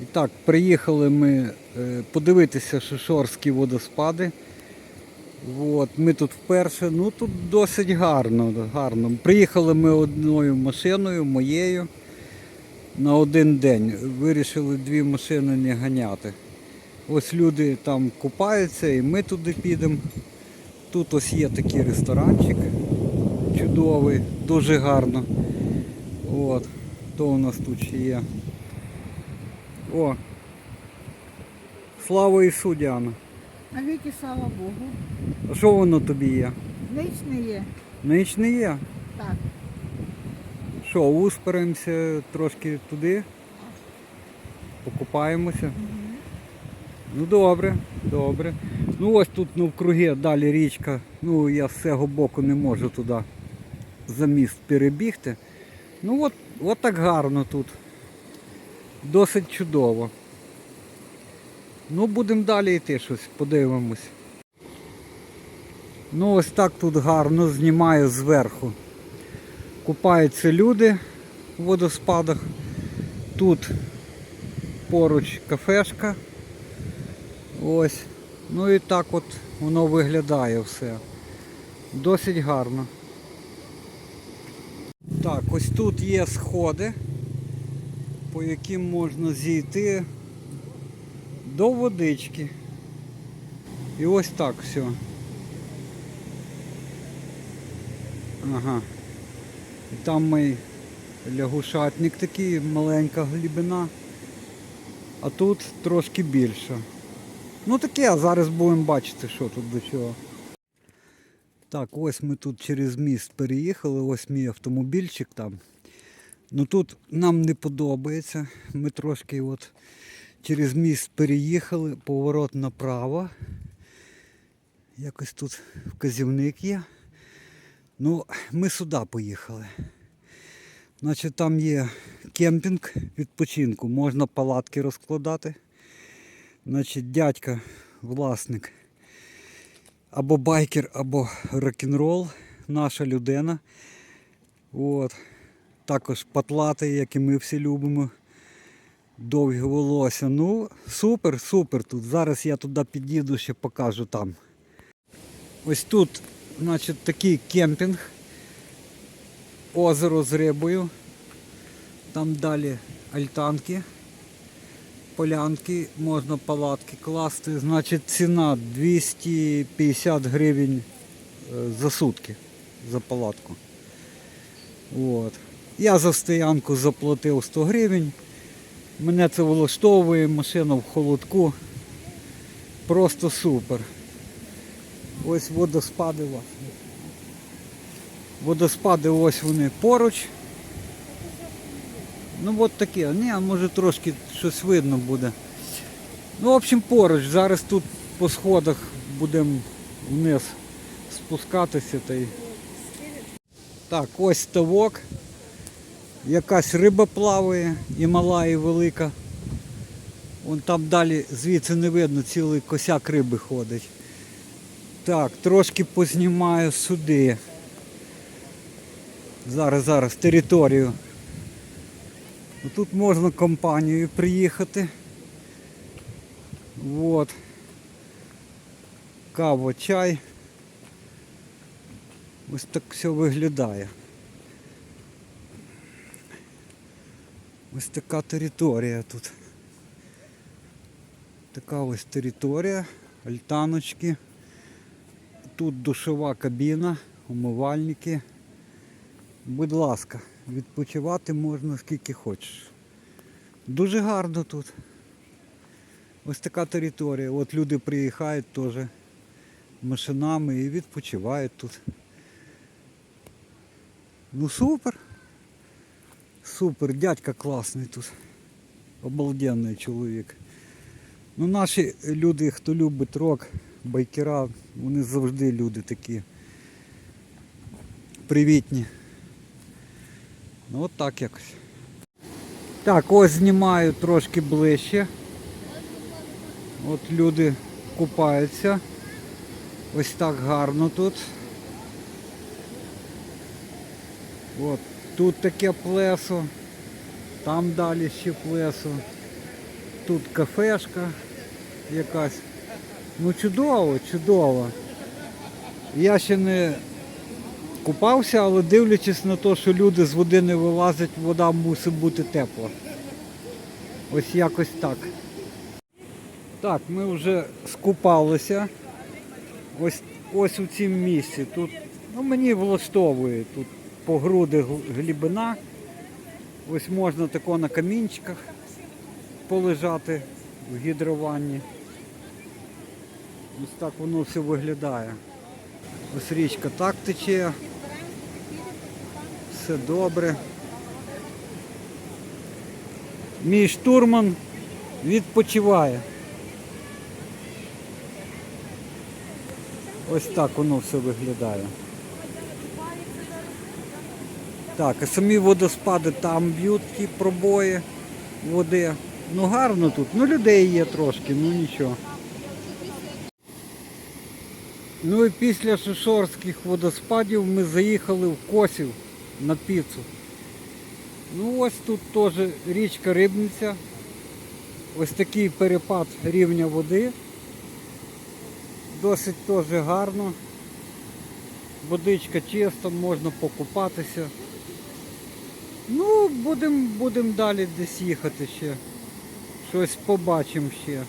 І так, приїхали ми е, подивитися Шишорські водоспади. От, ми тут вперше, ну тут досить гарно, гарно. Приїхали ми одною машиною, моєю, на один день. Вирішили дві машини не ганяти. Ось люди там купаються і ми туди підемо. Тут ось є такий ресторанчик чудовий, дуже гарно. От, то у нас тут ще є. О! Слава Ісу, Діана. Навіки слава Богу. А що воно тобі є? Ніч не є. Ніч не є. Так. Що, усперемося трошки туди? Покупаємося? Ну добре, добре. Ну ось тут навкруги далі річка. Ну я з цього боку не можу туди за міст перебігти. Ну от, от так гарно тут. Досить чудово. Ну будемо далі йти щось, подивимось. Ну ось так тут гарно знімаю зверху. Купаються люди в водоспадах. Тут поруч кафешка. Ось. Ну і так от воно виглядає все. Досить гарно. Так, ось тут є сходи, по яким можна зійти до водички. І ось так все. Ага. І там мій лягушатник такий, маленька глибина. А тут трошки більше. Ну таке, а зараз будемо бачити, що тут до чого. Так, ось ми тут через міст переїхали, ось мій автомобільчик там. Ну тут нам не подобається. Ми трошки от через міст переїхали, поворот направо. Якось тут вказівник є. Ну, ми сюди поїхали. Значить, там є кемпінг відпочинку, можна палатки розкладати. Значить, дядька, власник, або байкер, або рок-н-рол, наша людина. От. Також патлатий, як і ми всі любимо. Довге волосся. Ну, супер, супер тут. Зараз я туди під'їду, ще покажу там. Ось тут, значить, такий кемпінг. Озеро з рибою. Там далі альтанки, полянки, можна палатки класти. Значить ціна 250 гривень е, за сутки за палатку. От. Я за стоянку заплатив 100 гривень. Мене це влаштовує, машина в холодку. Просто супер. Ось водоспади. Водоспади ось вони поруч. Ну от таке. Ні, може трошки щось видно буде. Ну, в общем, поруч. Зараз тут по сходах будемо вниз спускатися. Та й... Так, ось ставок. Якась риба плаває, і мала, і велика. Вон там далі звідси не видно, цілий косяк риби ходить. Так, трошки познімаю сюди. Зараз, зараз, територію. Ну, Тут можна компанією приїхати. Вот. Кава, чай. Ось так все виглядає. Ось така територія тут. Така ось територія, альтаночки. Тут душова кабіна, умивальники. Будь ласка, відпочивати можна скільки хочеш. Дуже гарно тут. Ось така територія. От люди приїхають теж машинами і відпочивають тут. Ну супер. Супер, дядька класний тут. Обалденний чоловік. Ну наші люди, хто любить рок, байкера, вони завжди люди такі привітні. Ну от так якось. Так, ось знімаю трошки ближче. От люди купаються. Ось так гарно тут. От, тут таке плесо, там далі ще плесо. тут кафешка якась. Ну чудово, чудово. Я ще не купався, але дивлячись на те, що люди з води не вилазять, вода мусить бути тепла. Ось якось так. Так, ми вже скупалися. Ось, ось у цім місці. Тут ну, мені влаштовує. Тут по груди гл- глибина. Ось можна тако на камінчиках полежати в гідрованні. Ось так воно все виглядає. Ось річка так тече. Все добре. Мій штурман відпочиває. Ось так воно все виглядає. Так, а самі водоспади там б'ють ті пробої води. Ну гарно тут, ну людей є трошки, ну нічого. Ну і після Шишорських водоспадів ми заїхали в Косів на піцу. Ну ось тут теж річка Рибниця. Ось такий перепад рівня води. Досить теж гарно. Водичка чиста, можна покупатися. Ну, будемо будем далі десь їхати ще. Щось побачимо ще.